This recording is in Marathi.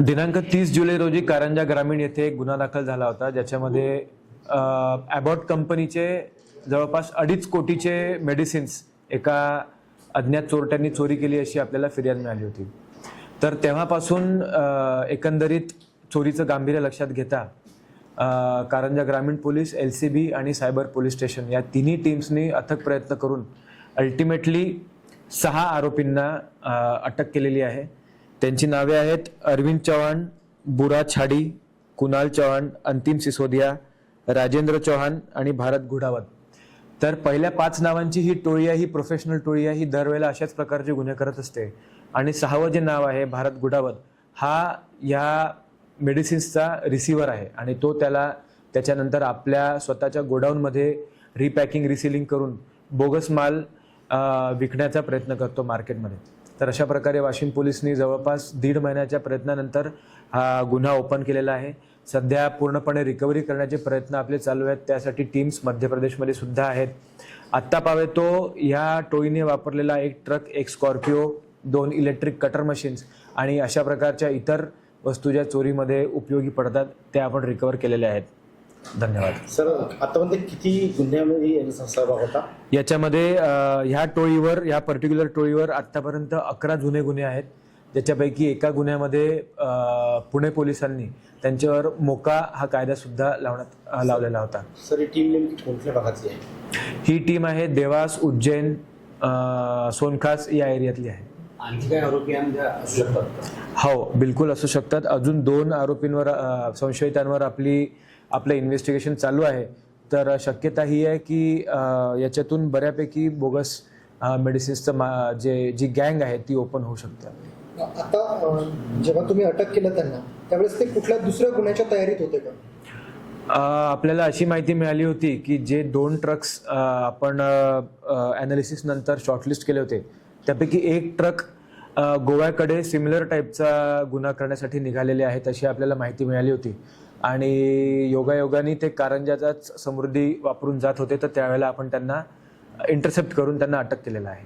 दिनांक तीस जुलै रोजी कारंजा ग्रामीण येथे एक गुन्हा दाखल झाला होता ज्याच्यामध्ये ॲबॉट कंपनीचे जवळपास अडीच कोटीचे मेडिसिन्स एका अज्ञात चोरट्यांनी चोरी केली अशी आपल्याला फिर्याद मिळाली होती. तर तेव्हापासून एकंदरीत चोरीचं गांभीर्य लक्षात घेता कारंजा ग्रामीण पोलीस एल सी बी आणि सायबर पोलीस स्टेशन या तिन्ही टीम्सनी अथक प्रयत्न करून अल्टिमेटली सहा आरोपींना अटक केलेली आहे. त्यांची नावे आहेत अरविंद चव्हाण बुरा छाडी कुणाल चव्हाण अंतिम सिसोदिया राजेंद्र चौहान आणि भारत गुढावत तर पहिल्या पाच नावांची ही टोळी आहे ही प्रोफेशनल टोळी आहे ही दरवेळेला अशाच प्रकारचे गुन्हे करत असते. आणि सहावं जे नाव आहे भारत गुढावत हा या मेडिसिन्सचा रिसिव्हर आहे. आणि तो त्याला त्याच्यानंतर आपल्या स्वतःच्या गोडाऊनमध्ये रिपॅकिंग रिसिलिंग करून बोगस माल विकण्याचा प्रयत्न करतो मार्केटमध्ये तर अशा प्रकारे वाशिम पोलिसनी जवळपास दीड महिन्याच्या प्रयत्नानंतर हा गुन्हा ओपन केलेला आहे. सध्या पूर्णपणे रिकव्हरी करण्याचे प्रयत्न आपले चालू आहेत. त्यासाठी टीम्स मध्य प्रदेशमध्ये सुद्धा आहेत. आत्ता पावे तो ह्या टोळीने वापरलेला एक ट्रक एक स्कॉर्पिओ दोन इलेक्ट्रिक कटर मशीन्स आणि अशा प्रकारच्या इतर वस्तू ज्या चोरीमध्ये उपयोगी पडतात त्या आपण रिकवर केलेल्या आहेत. धन्यवाद. सर आतापर्यंत किती गुन्ह्यामध्ये यांचा सहभाग होता? याच्यामध्ये ह्या टोळीवर ह्या पर्टिक्युलर टोळीवर आत्तापर्यंत अकरा जुने गुन्हे आहेत. ज्याच्यापैकी एका गुन्ह्यामध्ये पुणे पोलिसांनी त्यांच्यावर मोका हा कायदा सुद्धा लावण्यात लावलेला होता. सर ही टीम नेमकी कोणत्या भागातली आहे? ही टीम आहे देवास उज्जैन सोनखास या एरियातली आहे. आणखी काही आरोपी असू शकतात हो बिलकुल असू शकतात. अजून दोन आरोपींवर संशयितांवर आपली आपलं इन्व्हेस्टिगेशन चालू आहे. तर शक्यता ही आहे की याच्यातून बऱ्यापैकी बोगस मेडिसिन्सचं मा जे जी गँग आहे ती ओपन होऊ शकते. आता जेव्हा तुम्ही अटक केलं त्यांना त्यावेळेस ते कुठल्या दुसऱ्या गुन्ह्याच्या तयारीत होते का? आपल्याला अशी माहिती मिळाली होती की जे दोन ट्रक्स आपण ॲनालिसिस नंतर शॉर्टलिस्ट केले होते त्यापैकी एक ट्रक गोव्याकडे सिमिलर टाईपचा गुन्हा करण्यासाठी निघालेले आहेत अशी आपल्याला माहिती मिळाली होती. आणि योगायोगाने ते कारंजाचाच समृद्धी वापरून जात होते तर त्यावेळेला आपण त्यांना इंटरसेप्ट करून त्यांना अटक केलेलं आहे.